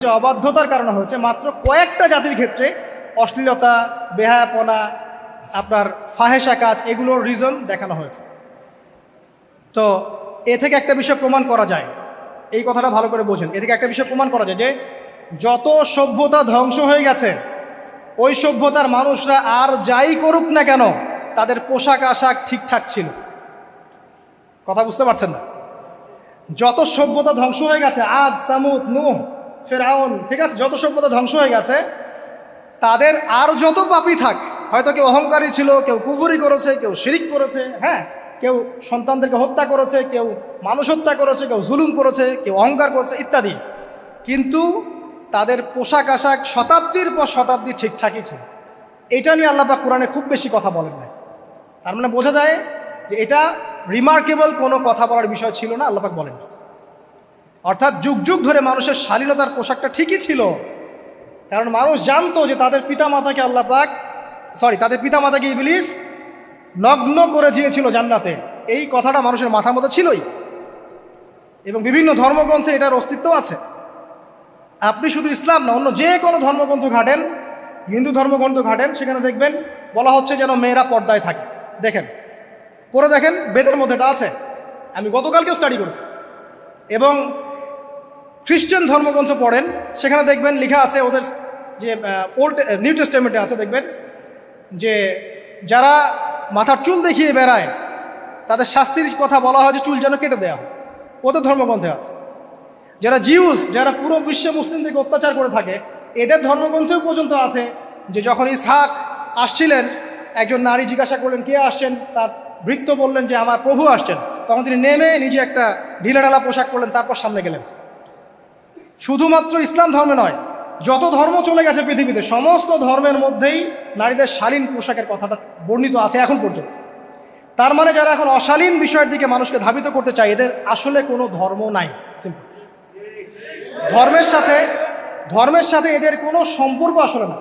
যে অবাধ্যতার কারণে হয়েছে, মাত্র কয়েকটা জাতির ক্ষেত্রে অশ্লীলতা, বেহায়াপনা, আপনার ফাহেসা কাজ এগুলোর রিজন দেখানো হয়েছে। তো এ থেকে একটা বিষয় প্রমাণ করা যায়। এই কথাটা ভালো করে বোঝেন। এ থেকে একটা বিষয় প্রমাণ করা যায় যে, যত সভ্যতা ধ্বংস হয়ে গেছে, ওই সভ্যতার মানুষরা আর যাই করুক না কেন, তাদের পোশাক আশাক ঠিকঠাক ছিল। কথা বুঝতে পারছেন না? যত সভ্যতা ধ্বংস হয়ে গেছে, আজ, সামুদ, নুহ ফেরাউন, ঠিক আছে, যত সভ্যতা ধ্বংস হয়ে গেছে, তাদের আর যত পাপি থাক, হয়তো কেউ অহংকারী ছিল, কেউ কুফুরি করেছে, কেউ শিরিক করেছে হ্যাঁ কেউ সন্তানদেরকে হত্যা করেছে, কেউ মানুষ হত্যা করেছে, কেউ জুলুম করেছে, কেউ অহংকার করেছে, ইত্যাদি। কিন্তু তাদের পোশাক আশাক শতাব্দীর পর শতাব্দী ঠিকঠাকই ছিল। এটা নিয়ে আল্লাপাক কোরআনে খুব বেশি কথা বলেন না তার মানে বোঝা যায় যে এটা রিমার্কেবল কোনো কথা বলার বিষয় ছিল না আল্লাপাক বলেন অর্থাৎ যুগ যুগ ধরে মানুষের শালীনতার পোশাকটা ঠিকই ছিল। কারণ মানুষ জানতো যে তাদের পিতামাতাকে আল্লাহ পাক সরি তাদের পিতামাতাকে ইবলিস নগ্ন করে দিয়েছিল জান্নাতে। এই কথাটা মানুষের মাথার মধ্যে ছিলই। এবং বিভিন্ন ধর্মগ্রন্থে এটার অস্তিত্ব আছে। আপনি শুধু ইসলাম না, অন্য যে কোনো ধর্মগ্রন্থ ঘাটেন, হিন্দু ধর্মগ্রন্থ ঘাটেন, সেখানে দেখবেন, বলা হচ্ছে যেন মেয়েরা পর্দায় থাকে। দেখেন পরে দেখেন, বেদের মধ্যে এটা আছে। আমি গতকালকেও স্টাডি করেছি। এবং খ্রিস্টান ধর্মগ্রন্থ পড়েন, সেখানে দেখবেন লেখা আছে ওদের যে ওল্ড নিউ টেস্টামেন্টে আছে দেখবেন, যে যারা মাথার চুল দেখিয়ে বেড়ায়, তাদের শাস্তির কথা বলা হয় যে চুল যেন কেটে দেওয়া হয়। ওদের ধর্মগ্রন্থে আছে। যারা জিউস, যারা পুরো বিশ্বে মুসলিমদেরকে অত্যাচার করে থাকে, এদের ধর্মগ্রন্থেও পর্যন্ত আছে যে যখন ইসহাক আসছিলেন, একজন নারী জিজ্ঞাসা করলেন, কে আসছেন? তার বৃত্ত বললেন যে, আমার প্রভু আসছেন। তখন তিনি নেমে নিজে একটা ঢিলাঢালা পোশাক করলেন তারপর সামনে গেলেন। শুধুমাত্র ইসলাম ধর্মে নয়, যত ধর্ম চলে গেছে পৃথিবীতে, সমস্ত ধর্মের মধ্যেই নারীদের শালীন পোশাকের কথাটা বর্ণিত আছে এখন পর্যন্ত। তার মানে যারা এখন অশালীন বিষয়ের দিকে মানুষকে ধাবিত করতে চায়, এদের আসলে কোনো ধর্ম নাই। সিম্পল ধর্মের সাথে ধর্মের সাথে এদের কোনো সম্পর্ক আসলে না।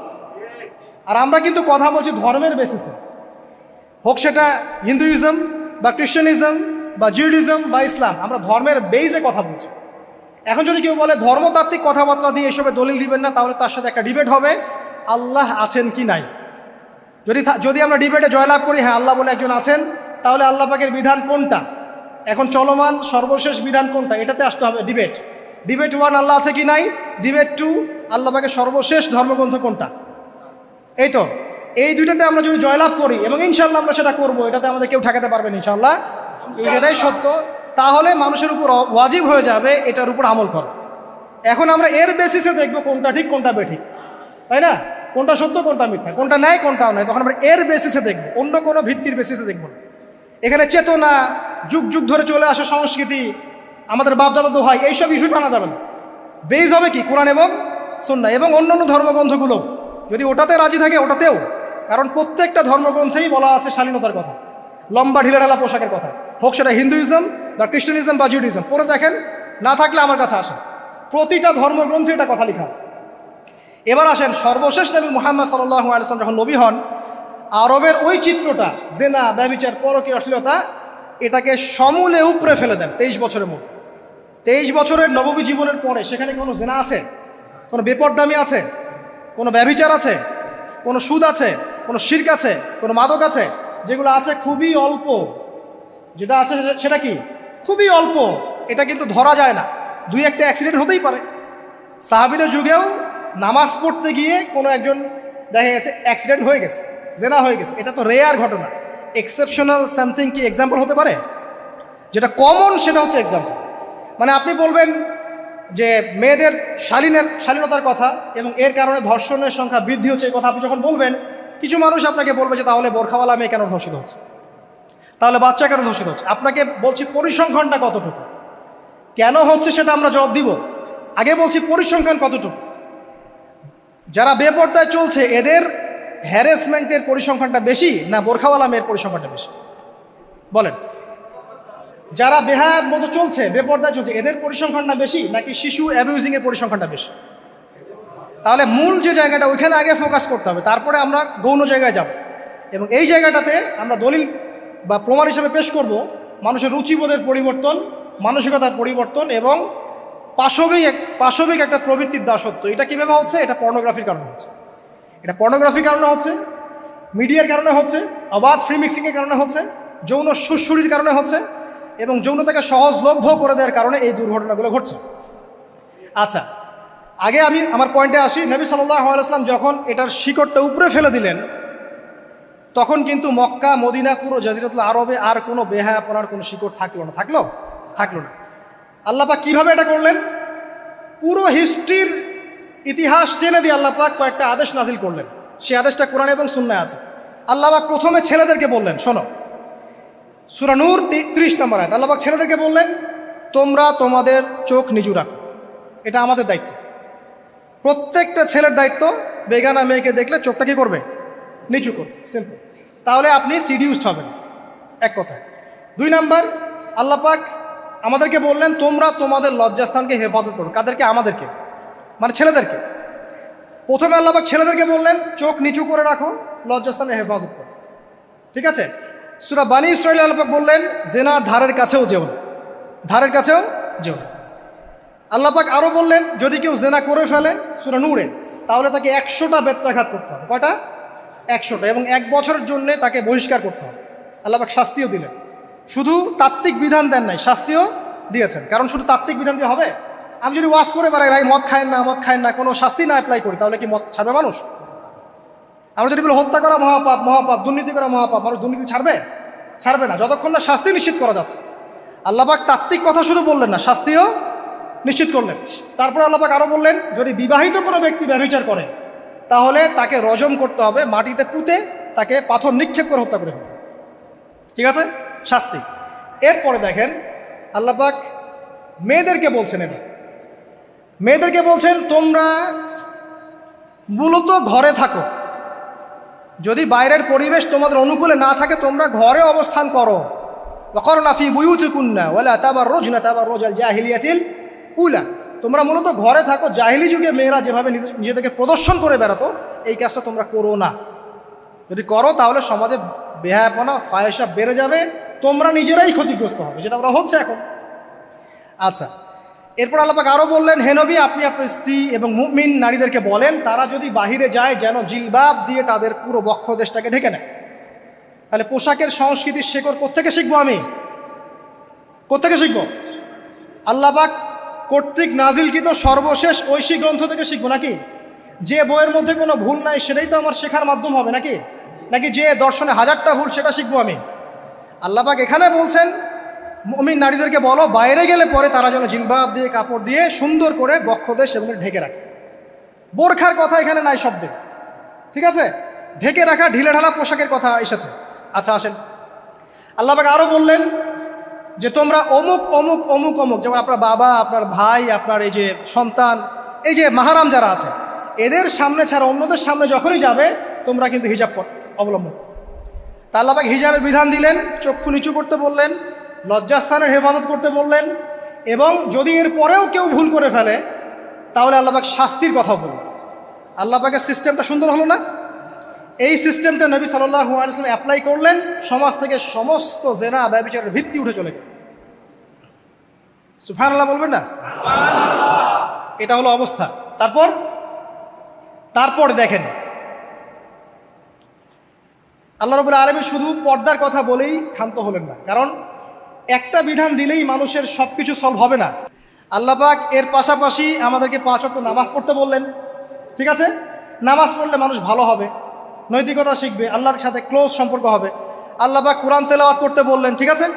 আর আমরা কিন্তু কথা বলছি ধর্মের বেসিসে হোক সেটা হিন্দুইজম বা খ্রিস্টানিজম বা জিউডিজম বা ইসলাম আমরা ধর্মের বেইজে কথা বলছি। এখন যদি কেউ বলে ধর্মতাত্ত্বিক কথাবার্তা দিয়ে এসবে দলিল দিবেন না, তাহলে তার সাথে একটা ডিবেট হবে, আল্লাহ আছেন কি নাই? যদি যদি আমরা ডিবেটে জয়লাভ করি হ্যাঁ আল্লাহ বলে একজন আছেন, তাহলে আল্লাহ পাকের বিধান কোনটা? এখন চলমান সর্বশেষ বিধান কোনটা? এটাতে আসতে হবে, ডিবেট। ডিবেট ওয়ান, আল্লাহ আছে কি নাই? ডিবেট টু, আল্লাহ পাকের সর্বশেষ ধর্মগ্রন্থ কোনটা? এই তো। এই দুইটাতে আমরা যদি জয়লাভ করি, এবং ইনশাল্লাহ আমরা সেটা করব, এটাতে আমাদের কেউ ঠেকাতে পারবেন ইনশাল্লাহ যেটাই সত্য তাহলে মানুষের উপর ওয়াজিব হয়ে যাবে এটার উপর আমল করো। এখন আমরা এর বেসিসে দেখব কোনটা ঠিক, কোনটা বেঠিক তাই না? কোনটা সত্য, কোনটা মিথ্যা। কোনটা ন্যায় কোনটা নয় তখন আমরা এর বেসিসে দেখব। অন্য কোনো ভিত্তির বেসিসে দেখব না। এখানে চেতনা, যুগ যুগ ধরে চলে আসা সংস্কৃতি, আমাদের বাপদাদা দোহাই, এইসব ইস্যু টানা যাবে না। বেজ হবে কি? কোরআন এবং সন্না এবং অন্যান্য ধর্মগ্রন্থগুলো। যদি ওটাতে রাজি থাকে, ওটাতেও। কারণ প্রত্যেকটা ধর্মগ্রন্থেই বলা আছে শালীনতার কথা। লম্বা ঢিলাঢালা পোশাকের কথা। হোক সেটা হিন্দুইজম বা খ্রিস্টানিজম বা জুডিজম পড়ে দেখেন, না থাকলে আমার কাছে আসেন। প্রতিটা ধর্মগ্রন্থে এটা কথা লেখা আছে। এবার আসেন সর্বশেষ নবী মুহাম্মদ সাল্লাহ আলসালাম যখন নবী হন, আরবের ওই চিত্রটা, জেনা ব্যবিচার পরকীয় অশ্লীলতা, এটাকে সমূলে উপরে ফেলে দেন, তেইশ বছরের মধ্যে। তেইশ বছরের নবমী জীবনের পরে, সেখানে কোনো জেনা আছে? কোনো বেপরদামি আছে? কোনো ব্যবিচার আছে? কোনো সুদ আছে? কোনো শির্ক আছে? কোনো মাদক আছে? যেগুলো আছে খুবই অল্প। যেটা আছে সেটা কি? খুবই অল্প। এটা কিন্তু ধরা যায় না। দুই একটা অ্যাক্সিডেন্ট হতেই পারে। সাহাবিনের যুগেও নামাজ পড়তে গিয়ে কোনো একজন দেখা গেছে অ্যাক্সিডেন্ট হয়ে গেছে, জেনা হয়ে গেছে। এটা তো রেয়ার ঘটনা। এক্সেপশনাল সামথিং কি এক্সাম্পল হতে পারে? যেটা কমন সেটা হচ্ছে এক্সাম্পল মানে আপনি বলবেন যে মেয়েদের শালীনের, শালীনতার কথা এবং এর কারণে ধর্ষণের সংখ্যা বৃদ্ধি হচ্ছে এই কথা আপনি যখন বলবেন, কিছু মানুষ আপনাকে বলবে যে তাহলে বোরখাওয়ালা মেয়ে কেন ধর্ষিত হচ্ছে? তাহলে বাচ্চা কেন ধর্ষিত হচ্ছে? আপনাকে বলছি পরিসংখ্যানটা কতটুকু? কেন হচ্ছে সেটা আমরা জবাব দিব। আগে বলছি পরিসংখ্যান কতটুকু? যারা বেপর্দায় চলছে, এদের হ্যারেসমেন্টের পরিসংখ্যানটা বেশি না বোরখাওয়ালা মেয়ের পরিসংখ্যানটা বেশি? বলেন। যারা বেহায়ার মতো চলছে, বেপর্দায় চলছে, এদের পরিসংখ্যানটা বেশি নাকি শিশু অ্যাবিউজিংয়ের পরিসংখ্যানটা বেশি? তাহলে মূল যে জায়গাটা, ওইখানে আগে ফোকাস করতে হবে। তারপরে আমরা গৌণ জায়গায় যাব। এবং এই জায়গাটাতে আমরা দলিল বা প্রমাণ হিসেবে পেশ করব, মানুষের রুচিবোধের পরিবর্তন, মানসিকতার পরিবর্তন এবং পাশবিক এক, পাশবিক একটা প্রবৃত্তির দাসত্ব। এটা কীভাবে হচ্ছে? এটা পর্নোগ্রাফির কারণে হচ্ছে। এটা পর্নোগ্রাফির কারণে হচ্ছে, মিডিয়ার কারণে হচ্ছে, অবাধ ফ্রি মিক্সিংয়ের কারণে হচ্ছে, যৌন সুশুরির কারণে হচ্ছে এবং যৌনতাকে সহজলভ্য করে দেওয়ার কারণে এই দুর্ঘটনাগুলো ঘটছে। আচ্ছা আগে আমি আমার পয়েন্টে আসি। নবী সাল্লাহ আলাইসলাম যখন এটার শিকড়টা উপরে ফেলে দিলেন তখন কিন্তু মক্কা, মদিনা, পুরো জাজিরাতুল আরবে আর কোনো বেহায়াপনার কোনো শিকড় থাকল না। থাকল? থাকল না। আল্লাপাক কীভাবে এটা করলেন? পুরো হিস্ট্রির ইতিহাস টেনে দিয়ে আল্লাপাক কয়েকটা আদেশ নাজিল করলেন। সেই আদেশটা কোরআন এবং শূন্যায় আছে। আল্লাপাক প্রথমে ছেলেদেরকে বললেন, শোনো সুরানুর ত্রিশ নম্বর আয়াত। আল্লাপাক ছেলেদেরকে বললেন, তোমরা তোমাদের চোখ নিজু রাখো। এটা আমাদের দায়িত্ব। প্রত্যেকটা ছেলের দায়িত্ব, বেগানা মেয়েকে দেখলে চোখটা কি করবে? নিচু করবে। সিম্পল। তাহলে আপনি সিডিউসড হবেন। এক কথায়। দুই নাম্বার আল্লাপাক আমাদেরকে বললেন, তোমরা তোমাদের লজ্জাস্থানকে হেফাজত করো। কাদেরকে? আমাদেরকে। মানে ছেলেদেরকে। প্রথমে আল্লাপাক ছেলেদেরকে বললেন, চোখ নিচু করে রাখো লজ্জাস্থানে হেফাজত করো। ঠিক আছে? সুরা বানী ইসরায়েল আল্লাপাক বললেন জেনার ধারের কাছেও যেও না। ধারের কাছেও যেও না। আল্লাপাক আরও বললেন, যদি কেউ জেনা করে ফেলে সুরা নূরে, তাহলে তাকে একশোটা বেত্রাঘাত করতে হবে। কয়টা? একশোটা এবং এক বছরের জন্যে তাকে বহিষ্কার করতে হবে। আল্লাপাক শাস্তিও দিলেন। শুধু তাত্ত্বিক বিধান দেন নাই, শাস্তিও দিয়েছেন। কারণ শুধু তাত্ত্বিক বিধান দিয়ে হবে? আমি যদি ওয়াশ করে বেড়াই, ভাই, মদ খায় না, মদ খায় না, কোনো শাস্তি না অ্যাপ্লাই করি, তাহলে কি মদ ছাড়বে মানুষ? আমরা যদি বলি, হত্যা করা মহাপাপ মহাপাপ, দুর্নীতি করা মহাপাপ, মানুষ দুর্নীতি ছাড়বে? ছাড়বে না। যতক্ষণ না শাস্তি নিশ্চিত করা যাচ্ছে। আল্লাপাক তাত্ত্বিক কথা শুধু বললেন না, শাস্তিও নিশ্চিত করলেন। তারপর আল্লাপাক আরও বললেন, যদি বিবাহিত কোনো ব্যক্তি ব্যবচার করে তাহলে তাকে রজম করতে হবে, মাটিতে পুঁতে তাকে পাথর নিক্ষেপ করে হত্যা করে ফেলতে হবে। ঠিক আছে? শাস্তি। এরপরে দেখেন আল্লাপাক মেয়েদেরকে বলছেন এবার। মেয়েদেরকে বলছেন, তোমরা মূলত ঘরে থাকো। যদি বাইরের পরিবেশ তোমাদের অনুকূলে না থাকে, তোমরা ঘরে অবস্থান করো। করো নাফি বুয়ুতুকুন্না ওলা তাবার রোজ না তাবার রোজ আল জাহিলিয়াতিল উলা। তোমরা মূলত ঘরে থাকো, জাহিলি যুগে মেয়েরা যেভাবে নিজে- নিজেদেরকে প্রদর্শন করে বেড়াতো, এই কাজটা তোমরা করো না। যদি করো, তাহলে সমাজে বেহায়াপনা, ফায়সা বেড়ে যাবে, তোমরা নিজেরাই ক্ষতিগ্রস্ত হবে, যেটা ওরা হচ্ছে এখন। আচ্ছা এরপর আল্লাপাক আরও বললেন হেনবি আপনি আপনার স্ত্রী এবং মুমিন নারীদেরকে বলেন, তারা যদি বাহিরে যায়, যেন জিলবাব দিয়ে তাদের পুরো বক্ষ দেশটাকে ঢেকে নেয়। তাহলে পোশাকের সংস্কৃতির শেকড় কোত্থেকে শিখব আমি? কোত্থেকে শিখব? আল্লাপাক কর্তৃক নাজিলকৃত সর্বশেষ ঐশী গ্রন্থ থেকে শিখব নাকি? যে বইয়ের মধ্যে কোনো ভুল নাই, সেটাই তো আমার শেখার মাধ্যম হবে নাকি? নাকি যে দর্শনে হাজারটা ভুল, সেটা শিখব আমি? আল্লাপাক এখানে বলছেন, মমিন নারীদেরকে বলো, বাইরে গেলে পরে তারা যেন জিলবাব দিয়ে, কাপড় দিয়ে সুন্দর করে বক্ষদেশ এবং ঢেকে রাখে। বোরখার কথা এখানে নাই শব্দে। ঠিক আছে? ঢেকে রাখা ঢিলে ঢালা পোশাকের কথা এসেছে। আচ্ছা আসেন। আল্লাপাক আরও বললেন যে তোমরা অমুক অমুক অমুক অমুক, যেমন আপনার বাবা, আপনার ভাই, আপনার এই যে সন্তান, এই যে মাহারাম যারা আছে, এদের সামনে ছাড়া অন্যদের সামনে যখনই যাবে, তোমরা কিন্তু হিজাব অবলম্বন করো। তা হিজাবের বিধান দিলেন, চক্ষু নিচু করতে বললেন, লজ্জাস্থানের হেফাজত করতে বললেন, এবং যদি এর পরেও কেউ ভুল করে ফেলে, তাহলে আল্লাপাক শাস্তির কথা বললেন আল্লাপাকের সিস্টেমটা সুন্দর হলো না এই সিস্টেমটা নবী সাল্লাহ আলিয়াল্লাম অ্যাপ্লাই করলেন, সমাজ থেকে সমস্ত জেনা, ব্যবচারের ভিত্তি উঠে চলে গেল। সুফান আল্লাহ বলবেন না? এটা হলো অবস্থা। তারপর? তারপর দেখেন, আল্লাহ রবুল্লা আলমী শুধু পর্দার কথা বলেই ক্ষান্ত হলেন না। কারণ একটা বিধান দিলেই মানুষের সব কিছু সলভ হবে না। আল্লাপাক এর পাশাপাশি আমাদেরকে পাঁচ অক্ট নামাজ পড়তে বললেন। ঠিক আছে? নামাজ পড়লে মানুষ ভালো হবে। নৈতিকতা শিখবে, আল্লাহর সাথে ক্লোজ সম্পর্ক হবে। আল্লাপাক কোরআন তেলাওয়াত করতে বললেন, ঠিক আছে?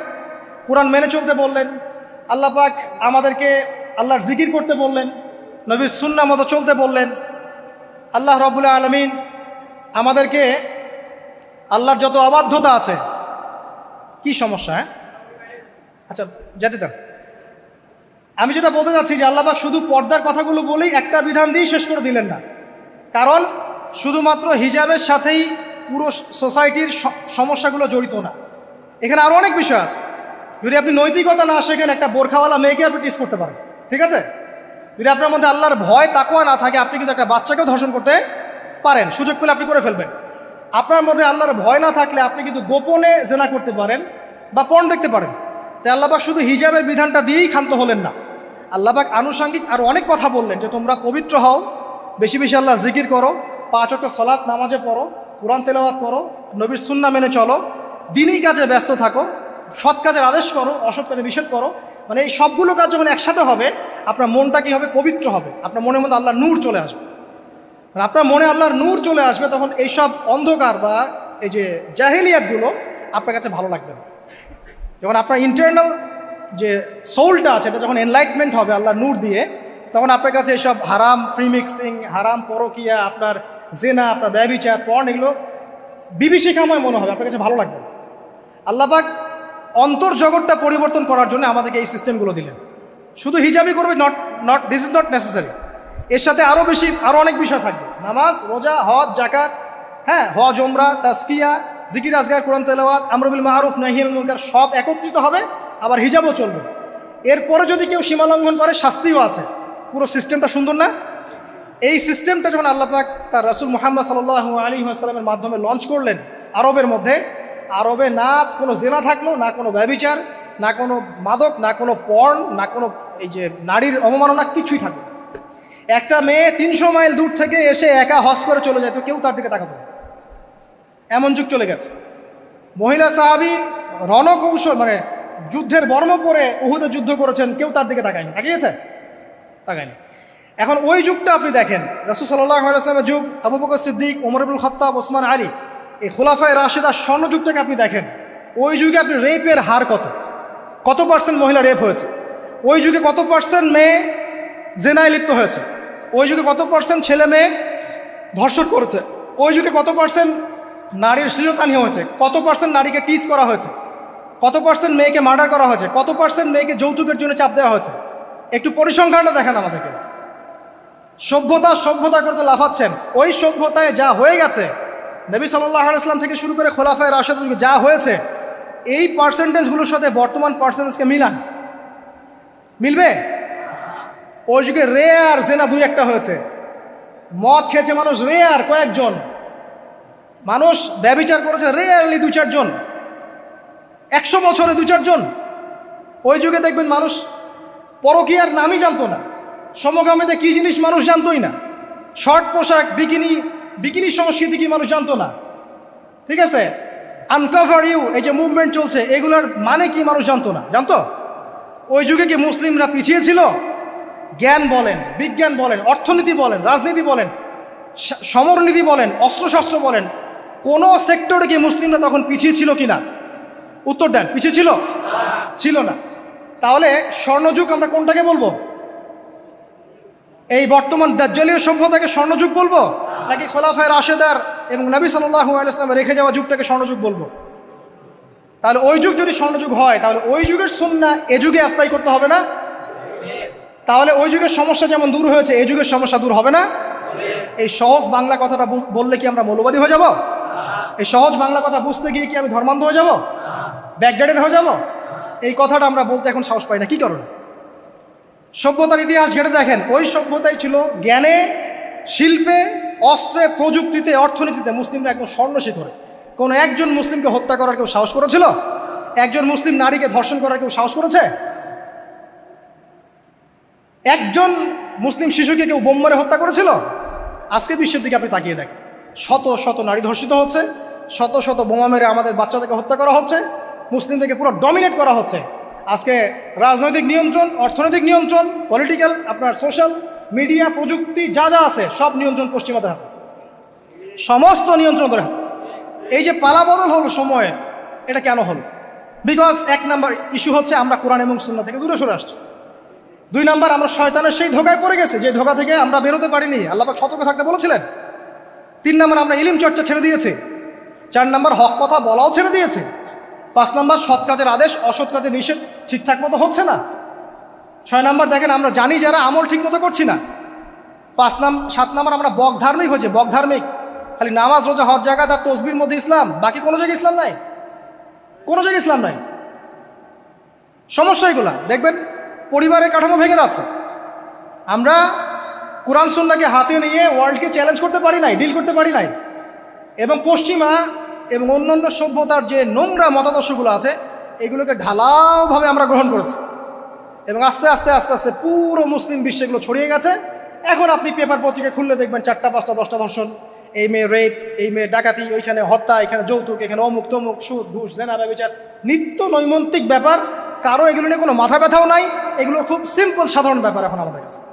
কোরআন মেনে চলতে বললেন। আল্লাপাক আমাদেরকে আল্লাহর জিকির করতে বললেন, নবীর সুন্না মতো চলতে বললেন। আল্লাহ রবুল্লা আলমিন আমাদেরকে আল্লাহর যত অবাধ্যতা আছে, কি সমস্যা হ্যাঁ? আচ্ছা যেতে দেন আমি যেটা বলতে চাচ্ছি যে আল্লাহবাক শুধু পর্দার কথাগুলো বলেই একটা বিধান দিয়েই শেষ করে দিলেন না। কারণ শুধুমাত্র হিজাবের সাথেই পুরো সোসাইটির সমস্যাগুলো জড়িত না। এখানে আরও অনেক বিষয় আছে। যদি আপনি নৈতিকতা না শেখেন, একটা বোরখাওয়ালা মেয়েকে আপনি টিস করতে পারেন। ঠিক আছে? যদি আপনার মধ্যে আল্লাহর ভয় তাকুয়া না থাকে, আপনি কিন্তু একটা বাচ্চাকেও ধর্ষণ করতে পারেন। সুযোগ পেলে আপনি করে ফেলবেন। আপনার মধ্যে আল্লাহর ভয় না থাকলে আপনি কিন্তু গোপনে জেনা করতে পারেন বা পণ দেখতে পারেন। তাই আল্লাহবাক শুধু হিজাবের বিধানটা দিয়েই ক্ষান্ত হলেন না। আল্লাহবাক আনুষঙ্গিক আর অনেক কথা বললেন যে তোমরা পবিত্র হও, বেশি বেশি আল্লাহ জিকির করো পাঁচ অক্ট সলাৎ নামাজে পড়ো, কোরআন তেলাওয়াত করো, নবীর সুন্না মেনে চলো, দিনই কাজে ব্যস্ত থাকো, সৎ কাজের আদেশ করো, অসৎ কাজে নিষেধ করো মানে এই সবগুলো কাজ যখন একসাথে হবে, আপনার মনটা কি হবে? পবিত্র হবে। আপনার মনের মধ্যে আল্লাহ নূর চলে আসবে। মানে আপনার মনে আল্লাহর নূর চলে আসবে, তখন এইসব অন্ধকার বা এই যে জাহেলিয়াতগুলো আপনার কাছে ভালো লাগবে না। যখন আপনার ইন্টারনাল যে সোলটা আছে, এটা যখন এনলাইটমেন্ট হবে আল্লাহ নূর দিয়ে, তখন আপনার কাছে এসব হারাম প্রিমিক্সিং হারাম পরকিয়া, আপনার জেনা, আপনার ব্যবিচার পর্ন এগুলো বিভীষিকাময় মনে হবে, আপনার কাছে ভালো লাগবে না। আল্লাহবাক অন্তর জগৎটা পরিবর্তন করার জন্য আমাদেরকে এই সিস্টেমগুলো দিলেন। শুধু হিজাবি করবে not not this is not necessary এর সাথে আরও বেশি, আরও অনেক বিষয় থাকবে। নামাজ, রোজা, হজ জাকাত হ্যাঁ হজ ওমরা তাস্কিয়া জিকির, আজগার, কোরআন, তেলাওয়াত আমরবিল মাহরুফ নাহিল মুনকার, সব একত্রিত হবে, আবার হিজাবও চলবে। এরপরে যদি কেউ সীমালঙ্ঘন করে, শাস্তিও আছে। পুরো সিস্টেমটা সুন্দর না? এই সিস্টেমটা যখন আল্লাহ পাক তার রাসুল মোহাম্মদ সাল আলী আসসালামের মাধ্যমে লঞ্চ করলেন আরবের মধ্যে, আরবে না কোনো জেনা থাকল, না কোনো ব্যবিচার, না কোনো মাদক, না কোনো পর্ন, না কোনো এই যে নারীর অবমাননা কিছুই থাকবে একটা মেয়ে তিনশো মাইল দূর থেকে এসে একা হজ করে চলে যায়, তো কেউ তার দিকে তাকাতো এমন যুগ চলে গেছে। মহিলা সাহাবি রণকৌশল মানে যুদ্ধের বর্ম পরে উহুদে যুদ্ধ করেছেন, কেউ তার দিকে তাকায়নি। তাকিয়েছে? তাকায়নি। এখন ওই যুগটা আপনি দেখেন। রাসুল সাল্লাহ আলাইসলামের যুগ, আবু বকর সিদ্দিক ওমরবুল খত্তাব, ওসমান আলী, এই খোলাফায় রাশেদার স্বর্ণ যুগটাকে আপনি দেখেন। ওই যুগে আপনি রেপের হার কত? কত পার্সেন্ট মহিলা রেপ হয়েছে? ওই যুগে কত পার্সেন্ট মেয়ে জেনায় লিপ্ত হয়েছে? ওই যুগে কত পার্সেন্ট ছেলে মেয়ে ধর্ষণ করেছে? ওই যুগে কত পার্সেন্ট নারীর শ্লীলতানি হয়েছে? কত পার্সেন্ট নারীকে টিস করা হয়েছে? কত পার্সেন্ট মেয়েকে মার্ডার করা হয়েছে? কত পার্সেন্ট মেয়েকে যৌতুকের জন্য চাপ দেওয়া হয়েছে? একটু পরিসংখ্যানটা দেখান আমাদেরকে। সভ্যতা সভ্যতা করতে লাফাচ্ছেন। ওই সভ্যতায় যা হয়ে গেছে, নবী সাল্লাহ আলাইসলাম থেকে শুরু করে খোলাফায় রাশেদ যা হয়েছে, এই পার্সেন্টেজগুলোর সাথে বর্তমান পার্সেন্টেজকে মিলান। মিলবে? ওই যুগে রেয়ার জেনা দুই একটা হয়েছে। মদ খেয়েছে মানুষ রেয়ার কয়েকজন। মানুষ ব্যবিচার করেছে রেয়ারলি দু চারজন। একশো বছরে দু চারজন। ওই যুগে দেখবেন মানুষ পরকীয়ার নামই জানতো না। সমকামিতে কী জিনিস মানুষ জানতোই না? শর্ট পোশাক, বিকিনি বিকিনি সংস্কৃতি কি মানুষ জানতো না? ঠিক আছে? আনকভার ইউ এই যে মুভমেন্ট চলছে, এগুলোর মানে কি মানুষ জানতো না? জানতো? ওই যুগে কি মুসলিমরা পিছিয়ে ছিল? জ্ঞান বলেন, বিজ্ঞান বলেন, অর্থনীতি বলেন, রাজনীতি বলেন সমরনীতি বলেন, অস্ত্রশস্ত্র বলেন, কোন সেক্টরে কি মুসলিমরা তখন পিছিয়ে ছিল কি না উত্তর দেন, পিছিয়ে ছিল? ছিল না। তাহলে স্বর্ণযুগ আমরা কোনটাকে বলব? এই বর্তমান দাজ্জালীয় সভ্যতাকে স্বর্ণযুগ বলব? নাকি খোলাফায় রাশেদার এবং নবী সাল্লাহু আলাইসলামে রেখে যাওয়া যুগটাকে স্বর্ণযুগ বলব? তাহলে ওই যুগ যদি স্বর্ণযুগ হয়, তাহলে ওই যুগের সুন্না এ যুগে অ্যাপ্লাই করতে হবে না? তাহলে ওই যুগের সমস্যা যেমন দূর হয়েছে, এই যুগের সমস্যা দূর হবে না? এই সহজ বাংলা কথাটা বল- বললে কি আমরা মৌলবাদী হয়ে যাব? এই সহজ বাংলা কথা বুঝতে গিয়ে কি আমি ধর্মান্ধ হয়ে যাব? ব্যাকডেটেড হয়ে যাব? এই কথাটা আমরা বলতে এখন সাহস পাই না। কি কারণ? সভ্যতার ইতিহাস ঘেটে দেখেন, ওই সভ্যতাই ছিল জ্ঞানে, শিল্পে, অস্ত্রে, প্রযুক্তিতে, অর্থনীতিতে মুসলিমরা একদম স্বর্ণ শিখরে। কোনো একজন মুসলিমকে হত্যা করার কেউ সাহস করেছিল? একজন মুসলিম নারীকে ধর্ষণ করার কেউ সাহস করেছে? একজন মুসলিম শিশুকে কেউ বোম মেরে হত্যা করেছিল? আজকে বিশ্বের দিকে আপনি তাকিয়ে দেখেন, শত শত নারী ধর্ষিত হচ্ছে, শত শত বোমা মেরে আমাদের বাচ্চাদেরকে হত্যা করা হচ্ছে, মুসলিমদেরকে পুরো ডমিনেট করা হচ্ছে। আজকে রাজনৈতিক নিয়ন্ত্রণ, অর্থনৈতিক নিয়ন্ত্রণ পলিটিক্যাল আপনার সোশ্যাল মিডিয়া প্রযুক্তি, যা যা আছে, সব নিয়ন্ত্রণ পশ্চিমাদের হাতে। সমস্ত নিয়ন্ত্রণ ওদের হাতে। এই যে পালাবদল হলো সময়ে, এটা কেন হলো? বিকজ এক নাম্বার ইস্যু হচ্ছে আমরা কোরআন এবং সুন্না থেকে দূরে সরে আসছি। দুই নাম্বার আমরা শয়তানের সেই ধোকায় পড়ে গেছে, যে ধোকা থেকে আমরা বেরোতে পারিনি। আল্লাপাক সতর্ক থাকতে বলেছিলেন। তিন নাম্বার আমরা ইলিম চর্চা ছেড়ে দিয়েছি। চার নাম্বার হক কথা বলাও ছেড়ে দিয়েছে। পাঁচ নাম্বার, সৎ কাজের আদেশ, অসৎ কাজের নিষেধ ঠিকঠাক মতো হচ্ছে না। ছয় নাম্বার, দেখেন আমরা জানি যারা আমল ঠিক মতো করছি না। পাঁচ নাম, সাত নাম্বার, আমরা বক ধার্মিক হয়েছে, বক ধার্মিক। খালি নামাজ, রোজা, হজ জায়গা তার তসবির মধ্যে ইসলাম। বাকি কোনো জায়গায় ইসলাম নাই? কোনো জায়গায় ইসলাম নাই। সমস্যা এগুলা। দেখবেন, পরিবারের কাঠামো ভেঙে যাচ্ছে। আমরা কোরআন সুন্নাকে হাতে নিয়ে ওয়ার্ল্ডকে চ্যালেঞ্জ করতে পারি নাই ডিল করতে পারি নাই। এবং পশ্চিমা এবং অন্যান্য সভ্যতার যে নোংরা মতাদর্শগুলো আছে, এগুলোকে ঢালাওভাবে আমরা গ্রহণ করেছি। এবং আস্তে আস্তে আস্তে আস্তে পুরো মুসলিম বিশ্বে এগুলো ছড়িয়ে গেছে। এখন আপনি পেপার পত্রিকা খুললে দেখবেন চারটা, পাঁচটা, দশটা ধর্ষণ। এই মেয়ে রেপ এই মেয়ে ডাকাতি, ওইখানে হত্যা, এখানে যৌতুক, এখানে অমুক, তমুক, সুদ, ঘুষ, জেনা, ব্যবচার। নিত্য নৈমন্তিক ব্যাপার, কারও এগুলো নিয়ে কোনো মাথা ব্যথাও নাই। এগুলো খুব সিম্পল সাধারণ ব্যাপার এখন আমাদের কাছে।